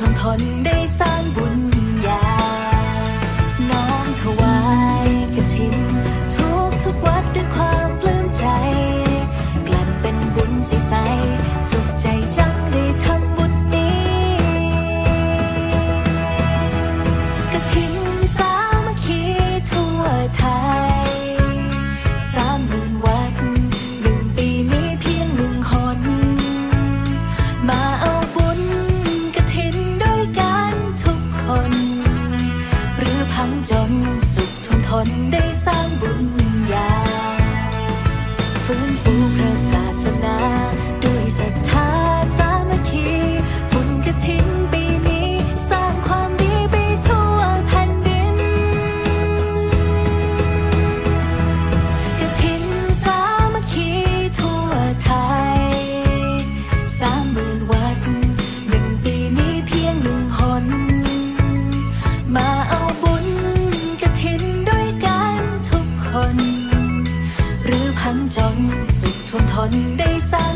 ท่วมทนได้สร้างบุญ ฟื้นฟูพระศาสนา ด้วยศรัทธาสามัคคีบุญกฐินปีนี้ สร้างความดีไปทั่วแผ่นดินกฐินสามัคคีทั่วไทยสามหมื่นวัดหนึ่งปีนี้เพียงหนึ่งหน มาเอาบุญกฐินด้วยกันทุกคน ทั้งจน สุดทนทนได้สร้าง